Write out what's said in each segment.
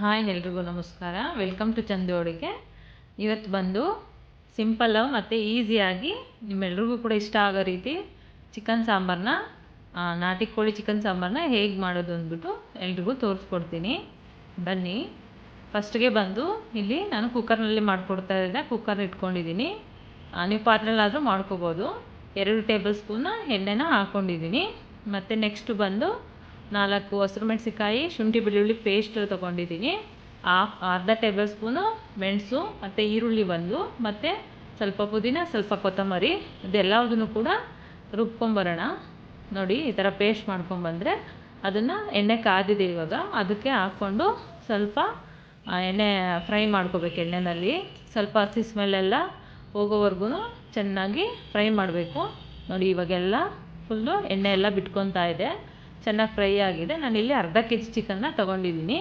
Hi ಎಲ್ರಿಗೂ ನಮಸ್ಕಾರ. Welcome to Chandu ಅಡುಗೆ. ಇವತ್ತು ಬಂದು ಸಿಂಪಲ್ಲು ಮತ್ತು ಈಸಿಯಾಗಿ ನಿಮ್ಮೆಲ್ರಿಗೂ ಕೂಡ ಇಷ್ಟ ಆಗೋ ರೀತಿ ಚಿಕನ್ ಸಾಂಬಾರನ್ನ ನಾಟಿ ಕೋಳಿ ಚಿಕನ್ ಸಾಂಬಾರನ್ನ ಹೇಗೆ ಮಾಡೋದು ಅಂದ್ಬಿಟ್ಟು ಎಲ್ರಿಗೂ ತೋರಿಸ್ಕೊಡ್ತೀನಿ. ಬನ್ನಿ. ಫಸ್ಟ್ಗೆ ಬಂದು ಇಲ್ಲಿ ನಾನು ಕುಕ್ಕರ್ನಲ್ಲಿ ಮಾಡಿಕೊಡ್ತಾ ಇದ್ದೆ. ಕುಕ್ಕರ್ ಇಟ್ಕೊಂಡಿದ್ದೀನಿ. ನೀವು ಪಾತ್ರೆಲಾದರೂ ಮಾಡ್ಕೋಬೋದು. ಎರಡು ಟೇಬಲ್ ಸ್ಪೂನ ಎಣ್ಣೆನ ಹಾಕ್ಕೊಂಡಿದ್ದೀನಿ ಮತ್ತು ನೆಕ್ಸ್ಟು ಬಂದು ನಾಲ್ಕು ಹಸಿರು ಮೆಣಸಿಕಾಯಿ ಶುಂಠಿ, ಬೆಳ್ಳುಳ್ಳಿ ಪೇಸ್ಟ್ ತೊಗೊಂಡಿದ್ದೀನಿ. ಹಾಫ್, ಅರ್ಧ ಟೇಬಲ್ ಸ್ಪೂನು ಮೆಣಸು, ಮತ್ತು ಈರುಳ್ಳಿ ಒಂದು, ಮತ್ತು ಸ್ವಲ್ಪ ಪುದೀನ, ಸ್ವಲ್ಪ ಕೊತ್ತಂಬರಿ. ಇದೆಲ್ಲದನ್ನು ಕೂಡ ರುಬ್ಕೊಂಬರೋಣ. ನೋಡಿ, ಈ ಥರ ಪೇಸ್ಟ್ ಮಾಡ್ಕೊಂಬಂದರೆ ಅದನ್ನು ಎಣ್ಣೆ ಕಾದಿದೆ ಇವಾಗ. ಅದಕ್ಕೆ ಹಾಕ್ಕೊಂಡು ಸ್ವಲ್ಪ ಎಣ್ಣೆ ಫ್ರೈ ಮಾಡ್ಕೋಬೇಕು ಎಣ್ಣೆನಲ್ಲಿ. ಸ್ವಲ್ಪ ಹಸಿ ಸ್ಮೆಲ್ಲೆಲ್ಲ ಹೋಗೋವರೆಗೂ ಚೆನ್ನಾಗಿ ಫ್ರೈ ಮಾಡಬೇಕು. ನೋಡಿ, ಇವಾಗೆಲ್ಲ ಫುಲ್ಲು ಎಣ್ಣೆ ಎಲ್ಲ ಬಿಟ್ಕೊತಾ ಇದೆ. ಚೆನ್ನಾಗಿ ಫ್ರೈ ಆಗಿದೆ. ನಾನಿಲ್ಲಿ ಅರ್ಧ ಕೆ ಜಿ ಚಿಕನ್ನ ತೊಗೊಂಡಿದ್ದೀನಿ.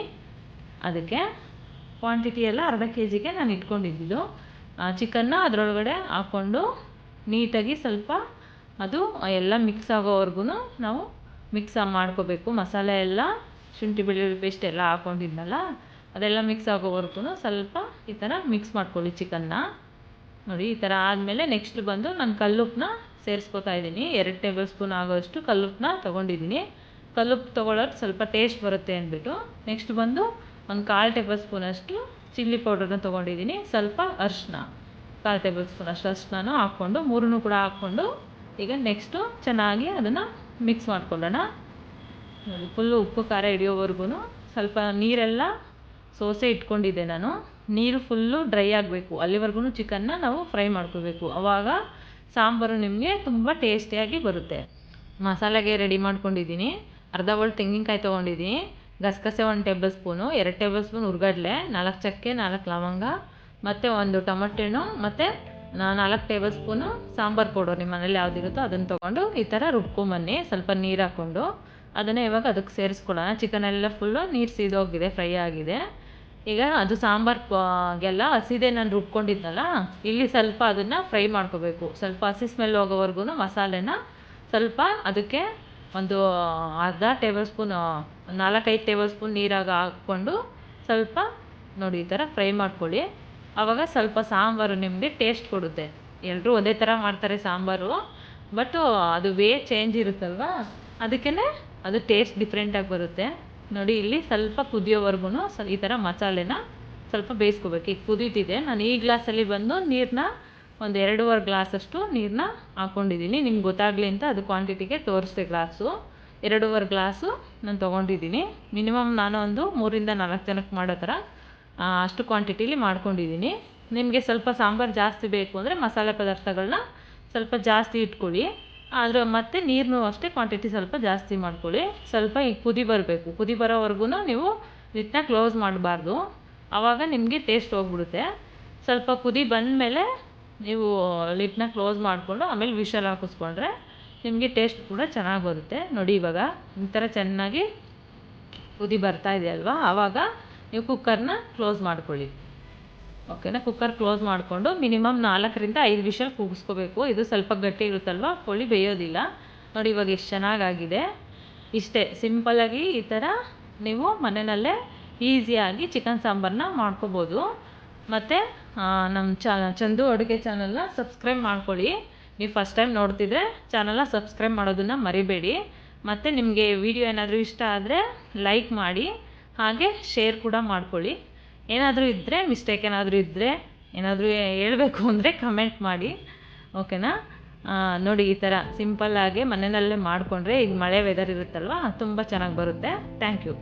ಅದಕ್ಕೆ ಕ್ವಾಂಟಿಟಿ ಎಲ್ಲ ಅರ್ಧ ಕೆ ಜಿಗೆ ನಾನು ಇಟ್ಕೊಂಡಿದ್ದು. ಚಿಕನ್ನ ಅದರೊಳಗಡೆ ಹಾಕ್ಕೊಂಡು ನೀಟಾಗಿ ಸ್ವಲ್ಪ ಅದು ಎಲ್ಲ ಮಿಕ್ಸ್ ಆಗೋವರೆಗೂ ನಾವು ಮಿಕ್ಸ್ ಮಾಡ್ಕೋಬೇಕು. ಮಸಾಲೆ ಎಲ್ಲ, ಶುಂಠಿ ಬೆಳ್ಳುಳ್ಳಿ ಪೇಸ್ಟ್ ಎಲ್ಲ ಹಾಕ್ಕೊಂಡಿದ್ನಲ್ಲ ಅದೆಲ್ಲ ಮಿಕ್ಸ್ ಆಗೋವರೆಗೂ ಸ್ವಲ್ಪ ಈ ಥರ ಮಿಕ್ಸ್ ಮಾಡ್ಕೊಳ್ಳಿ ಚಿಕನ್ನ ನೋಡಿ, ಈ ಥರ ಆದಮೇಲೆ ನೆಕ್ಸ್ಟ್ ಬಂದು ನಾನು ಕಲ್ಲುಪ್ಪನ್ನ ಸೇರಿಸ್ಕೋತಾ ಇದ್ದೀನಿ. ಎರಡು ಟೇಬಲ್ ಸ್ಪೂನ್ ಆಗೋಷ್ಟು ಕಲ್ಲುಪ್ಪನ್ನ ತೊಗೊಂಡಿದ್ದೀನಿ. ಕಲ್ಲುಪ್ಪು ತೊಗೊಳೋದು ಸ್ವಲ್ಪ ಟೇಸ್ಟ್ ಬರುತ್ತೆ ಅಂದ್ಬಿಟ್ಟು ನೆಕ್ಸ್ಟ್ ಬಂದು ಒಂದು ಕಾಲು ಟೇಬಲ್ ಸ್ಪೂನಷ್ಟು ಚಿಲ್ಲಿ ಪೌಡರ್ನ ತೊಗೊಂಡಿದ್ದೀನಿ. ಸ್ವಲ್ಪ ಅರಿಶಿನ, ಕಾಲು ಟೇಬಲ್ ಸ್ಪೂನ್ ಅಷ್ಟು ಅರಿಶಿನೂ ಹಾಕ್ಕೊಂಡು ಮೂರನ್ನು ಕೂಡ ಹಾಕ್ಕೊಂಡು ಈಗ ನೆಕ್ಸ್ಟು ಚೆನ್ನಾಗಿ ಅದನ್ನು ಮಿಕ್ಸ್ ಮಾಡ್ಕೊಳ್ಳೋಣ. ಫುಲ್ಲು ಉಪ್ಪು, ಖಾರ ಹಿಡಿಯೋವರೆಗೂ ಸ್ವಲ್ಪ ನೀರೆಲ್ಲ ಸೋಸೆ ಇಟ್ಕೊಂಡಿದ್ದೆ ನಾನು. ನೀರು ಫುಲ್ಲು ಡ್ರೈ ಆಗಬೇಕು. ಅಲ್ಲಿವರೆಗೂ ಚಿಕನ್ನ ನಾವು ಫ್ರೈ ಮಾಡ್ಕೋಬೇಕು ಆವಾಗ ಸಾಂಬಾರು ನಿಮಗೆ ತುಂಬ ಟೇಸ್ಟಿಯಾಗಿ ಬರುತ್ತೆ. ಮಸಾಲೆಗೆ ರೆಡಿ ಮಾಡ್ಕೊಂಡಿದ್ದೀನಿ. ಅರ್ಧ ಬೌಲ್ ತೆಂಗಿನಕಾಯಿ ತೊಗೊಂಡಿದ್ದೀನಿ ಗಸಗಸೆ ಒಂದು ಟೇಬಲ್ ಸ್ಪೂನು ಎರಡು ಟೇಬಲ್ ಸ್ಪೂನ್ ಹುರ್ಗಡ್ಲೆ, ನಾಲ್ಕು ಚಕ್ಕೆ, ನಾಲ್ಕು ಲವಂಗ, ಮತ್ತು ಒಂದು ಟೊಮಟೆ ಹಣ್ಣು, ಮತ್ತು ನಾಲ್ಕು ಟೇಬಲ್ ಸ್ಪೂನು ಸಾಂಬಾರು ಪೌಡರ್ ನಿಮ್ಮ ಮನೇಲಿ ಯಾವುದಿರುತ್ತೋ ಅದನ್ನು ತೊಗೊಂಡು ಈ ಥರ ರುಬ್ಕೊಂಬನ್ನಿ. ಸ್ವಲ್ಪ ನೀರು ಹಾಕ್ಕೊಂಡು ಅದನ್ನು ಇವಾಗ ಅದಕ್ಕೆ ಸೇರಿಸ್ಕೊಳ್ಳೋಣ. ಚಿಕನೆಲ್ಲ ಫುಲ್ಲು ನೀರು ಸೀದೋಗಿದೆ ಫ್ರೈ ಆಗಿದೆ. ಈಗ ಅದು ಸಾಂಬಾರ್ಗೆಲ್ಲ ಹಸಿದೆ ನಾನು ರುಬ್ಕೊಂಡಿದ್ನಲ್ಲ, ಇಲ್ಲಿ ಸ್ವಲ್ಪ ಅದನ್ನು ಫ್ರೈ ಮಾಡ್ಕೋಬೇಕು. ಸ್ವಲ್ಪ ಹಸಿ ಸ್ಮೆಲ್ ಹೋಗೋವರೆಗೂ ಮಸಾಲೆನ ಸ್ವಲ್ಪ ಅದಕ್ಕೆ ಒಂದು ಅರ್ಧ ಟೇಬಲ್ ಸ್ಪೂನ್ ನಾಲ್ಕೈದು ಟೇಬಲ್ ಸ್ಪೂನ್ ನೀರಾಗ ಹಾಕ್ಕೊಂಡು ಸ್ವಲ್ಪ ನೋಡಿ ಈ ಥರ ಫ್ರೈ ಮಾಡ್ಕೊಳ್ಳಿ. ಆವಾಗ ಸ್ವಲ್ಪ ಸಾಂಬಾರು ನಿಮಗೆ ಟೇಸ್ಟ್ ಕೊಡುತ್ತೆ. ಎಲ್ಲರೂ ಒಂದೇ ಥರ ಮಾಡ್ತಾರೆ ಸಾಂಬಾರು ಬಟ್ಟು ಅದು ವೇ ಚೇಂಜ್ ಇರುತ್ತಲ್ವ? ಅದಕ್ಕೇ ಅದು ಟೇಸ್ಟ್ ಡಿಫ್ರೆಂಟಾಗಿ ಬರುತ್ತೆ. ನೋಡಿ ಇಲ್ಲಿ ಸ್ವಲ್ಪ ಕುದಿಯೋವರೆಗೂ ಈ ಥರ ಮಸಾಲೆನ ಸ್ವಲ್ಪ ಬೇಯಿಸ್ಕೋಬೇಕು. ಈಗ ಕುದೀತಿದೆ. ನಾನು ಈ ಗ್ಲಾಸಲ್ಲಿ ಬಂದು ನೀರನ್ನ ಒಂದು ಎರಡೂವರೆ ಗ್ಲಾಸಷ್ಟು ನೀರನ್ನ ಹಾಕ್ಕೊಂಡಿದ್ದೀನಿ ನಿಮ್ಗೆ ಗೊತ್ತಾಗಲಿ ಅಂತ ಅದು ಕ್ವಾಂಟಿಟಿಗೆ ತೋರಿಸ್ದೆ ಗ್ಲಾಸು. ಎರಡೂವರೆ ಗ್ಲಾಸು ನಾನು ತೊಗೊಂಡಿದ್ದೀನಿ. ಮಿನಿಮಮ್ ನಾನು ಒಂದು ಮೂರಿಂದ ನಾಲ್ಕು ಜನಕ್ಕೆ ಮಾಡೋ ಥರ ಅಷ್ಟು ಕ್ವಾಂಟಿಟೀಲಿ ಮಾಡ್ಕೊಂಡಿದ್ದೀನಿ. ನಿಮಗೆ ಸ್ವಲ್ಪ ಸಾಂಬಾರು ಜಾಸ್ತಿ ಬೇಕು ಅಂದರೆ ಮಸಾಲೆ ಪದಾರ್ಥಗಳನ್ನ ಸ್ವಲ್ಪ ಜಾಸ್ತಿ ಇಟ್ಕೊಳ್ಳಿ. ಆದರೆ ಮತ್ತು ನೀರನ್ನೂ ಅಷ್ಟೇ ಕ್ವಾಂಟಿಟಿ ಸ್ವಲ್ಪ ಜಾಸ್ತಿ ಮಾಡ್ಕೊಳ್ಳಿ. ಸ್ವಲ್ಪ ಈಗ ಕುದಿ ಬರಬೇಕು. ಕುದಿ ಬರೋವರೆಗೂ ನೀವು ಇದನ್ನ ಕ್ಲೋಸ್ ಮಾಡಬಾರ್ದು. ಆವಾಗ ನಿಮಗೆ ಟೇಸ್ಟ್ ಹೋಗ್ಬಿಡುತ್ತೆ. ಸ್ವಲ್ಪ ಕುದಿ ಬಂದಮೇಲೆ ನೀವು ಲಿಡ್ನ ಕ್ಲೋಸ್ ಮಾಡಿಕೊಂಡು ಆಮೇಲೆ ವಿಶಲ್ ಹಾಕಿಸ್ಕೊಂಡ್ರೆ ನಿಮಗೆ ಟೇಸ್ಟ್ ಕೂಡ ಚೆನ್ನಾಗಿ ಬರುತ್ತೆ. ನೋಡಿ ಇವಾಗ ಈ ಥರ ಚೆನ್ನಾಗಿ ಕುದಿ ಬರ್ತಾ ಇದೆ ಅಲ್ವಾ? ಆವಾಗ ನೀವು ಕುಕ್ಕರ್ನ ಕ್ಲೋಸ್ ಮಾಡ್ಕೊಳ್ಳಿ. ಓಕೆನಾ ಕುಕ್ಕರ್ ಕ್ಲೋಸ್ ಮಾಡಿಕೊಂಡು ಮಿನಿಮಮ್ ನಾಲ್ಕರಿಂದ ಐದು ವಿಷಲ್ ಕೂಗಿಸ್ಕೋಬೇಕು. ಇದು ಸ್ವಲ್ಪ ಗಟ್ಟಿ ಇರುತ್ತಲ್ವ? ಕೋಳಿ ಬೇಯೋದಿಲ್ಲ. ನೋಡಿ ಇವಾಗ ಎಷ್ಟು ಚೆನ್ನಾಗಾಗಿದೆ. ಇಷ್ಟೇ ಸಿಂಪಲ್ಲಾಗಿ ಈ ಥರ ನೀವು ಮನೆಯಲ್ಲೇ ಈಸಿಯಾಗಿ ಚಿಕನ್ ಸಾಂಬಾರನ್ನ ಮಾಡ್ಕೋಬೋದು. ಮತ್ತು ನಮ್ಮ ಚಂದು ಅಡುಗೆ ಚಾನಲ್ನ ಸಬ್ಸ್ಕ್ರೈಬ್ ಮಾಡ್ಕೊಳ್ಳಿ. ನೀವು ಫಸ್ಟ್ ಟೈಮ್ ನೋಡ್ತಿದ್ರೆ ಚಾನಲ್ನ ಸಬ್ಸ್ಕ್ರೈಬ್ ಮಾಡೋದನ್ನು ಮರಿಬೇಡಿ. ಮತ್ತು ನಿಮಗೆ ವಿಡಿಯೋ ಏನಾದರೂ ಇಷ್ಟ ಆದರೆ ಲೈಕ್ ಮಾಡಿ, ಹಾಗೆ ಶೇರ್ ಕೂಡ ಮಾಡ್ಕೊಳ್ಳಿ. ಏನಾದರೂ ಇದ್ದರೆ ಮಿಸ್ಟೇಕ್ ಏನಾದರೂ ಇದ್ದರೆ ಏನಾದರೂ ಹೇಳಬೇಕು ಅಂದರೆ ಕಮೆಂಟ್ ಮಾಡಿ. ಓಕೆನಾ ನೋಡಿ ಈ ಥರ ಸಿಂಪಲ್ಲಾಗಿ ಮನೆಯಲ್ಲೇ ಮಾಡಿಕೊಂಡ್ರೆ ಈಗ ಮಳೆ ವೆದರ್ ಇರುತ್ತಲ್ವ, ತುಂಬ ಚೆನ್ನಾಗಿ ಬರುತ್ತೆ. Thank you